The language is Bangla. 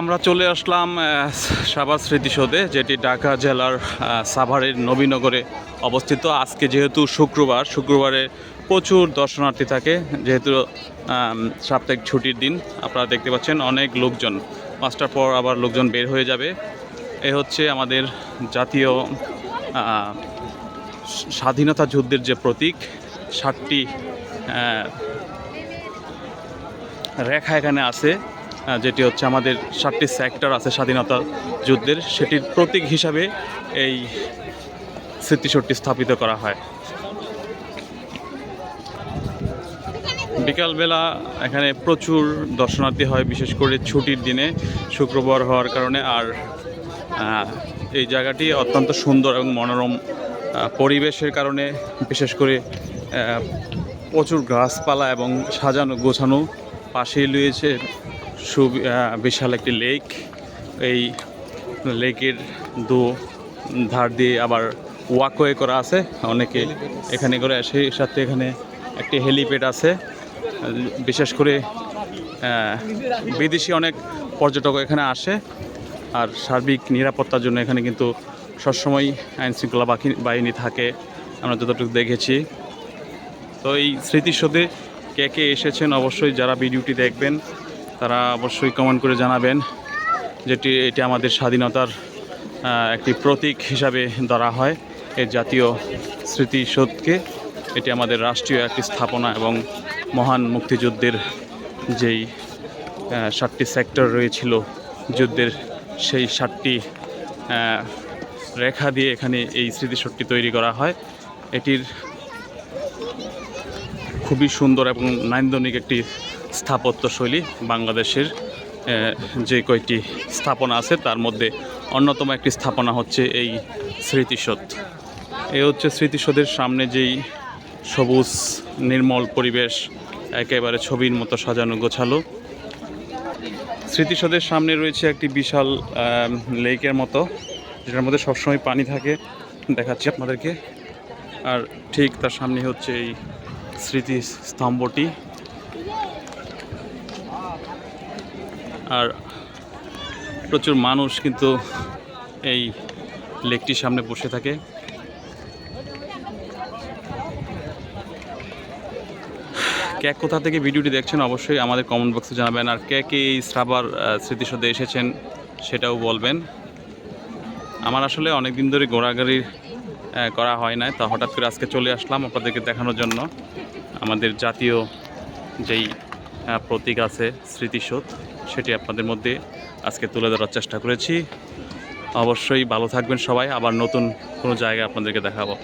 আমরা চলে আসলাম সাভার স্মৃতিসৌধে, যেটি ঢাকা জেলার সাভারের নবীনগরে অবস্থিত। আজকে যেহেতু শুক্রবার, শুক্রবারে প্রচুর দর্শনার্থী থাকে, যেহেতু সাপ্তাহিক ছুটির দিন, আপনারা দেখতে পাচ্ছেন অনেক লোকজন। পাঁচটার পর আবার লোকজন বের হয়ে যাবে। এ হচ্ছে আমাদের জাতীয় স্বাধীনতা যুদ্ধের যে প্রতীক ষাটটি রেখা এখানে আছে। যেটি হচ্ছে আমাদের সাতটি সেক্টর আছে স্বাধীনতা যুদ্ধের, সেটির প্রতীক হিসাবে এই স্মৃতিসৌধটি স্থাপিত করা হয়। বিকালবেলা এখানে প্রচুর দর্শনার্থী হয়, বিশেষ করে ছুটির দিনে, শুক্রবার হওয়ার কারণে। আর এই জায়গাটি অত্যন্ত সুন্দর এবং মনোরম পরিবেশের কারণে, বিশেষ করে প্রচুর গাছপালা এবং সাজানো গোছানো পাশেই রয়েছে সু বিশাল একটি লেক এই লেকের দু ধার দিয়ে আবার ওয়াকওয়ে করা আছে। অনেকে এখানে করে আসে সাথে এখানে একটি হেলিপ্যাড আছে। বিশেষ করে বিদেশি অনেক পর্যটক এখানে আসে। আর সার্বিক নিরাপত্তার জন্য এখানে কিন্তু সবসময় আইনশৃঙ্খলা বাহিনী থাকে। আমরা যতটুকু দেখেছি। তো এই স্মৃতিসৌধে কে কে এসেছেন অবশ্যই যারা ভিডিওটি দেখবেন। তারা অবশ্যই কমেন্ট করে জানাবেন যেটি এটি আমাদের স্বাধীনতার একটি প্রতীক হিসাবে ধরা হয়। এই জাতীয় স্মৃতিসৌধকে, এটি আমাদের রাষ্ট্রীয় একটি স্থাপনা এবং মহান মুক্তিযুদ্ধের যেই সাতটি সেক্টর রয়েছিল যুদ্ধের সেই সাতটি রেখা দিয়ে এখানে এই স্মৃতিসৌধটি তৈরি করা হয়। এটির খুবই সুন্দর এবং নান্দনিক একটি স্থাপত্য শৈলী বাংলাদেশের যে কয়েকটি স্থাপনা আছে তার মধ্যে অন্যতম একটি স্থাপনা হচ্ছে এই স্মৃতিসৌধ। এ হচ্ছে স্মৃতিসৌধের সামনে যেই সবুজ নির্মল পরিবেশ একেবারে ছবির মতো সাজানো গোছালো। স্মৃতিসৌধের সামনে রয়েছে একটি বিশাল লেকের মতো, যেটার মধ্যে সবসময় পানি থাকে। দেখাচ্ছি আপনাদেরকে। আর ঠিক তার সামনে হচ্ছে এই স্মৃতি আর প্রচুর মানুষ কিন্তু এই লেকটির সামনে বসে থাকে। কে কোথা থেকে ভিডিওটি দেখছেন অবশ্যই আমাদের কমেন্ট বক্সে জানাবেন। আর কে কে এই শ্রাবার আহ, স্মৃতিসৌধে এসেছেন সেটাও বলবেন। আমার আসলে অনেক দিন ধরে ঘোরাঘুরি করা হয় না তা হঠাৎ করে আজকে চলে আসলাম আপনাদেরকে দেখানোর জন্য। আমাদের জাতীয় যেই প্রতীক আছে স্মৃতিশোধ সেটি আপনাদের মধ্যে আজকে তুলে ধরার চেষ্টা করেছি। অবশ্যই ভালো থাকবেন সবাই, আবার নতুন কোনো জায়গায় আপনাদেরকে দেখাবো।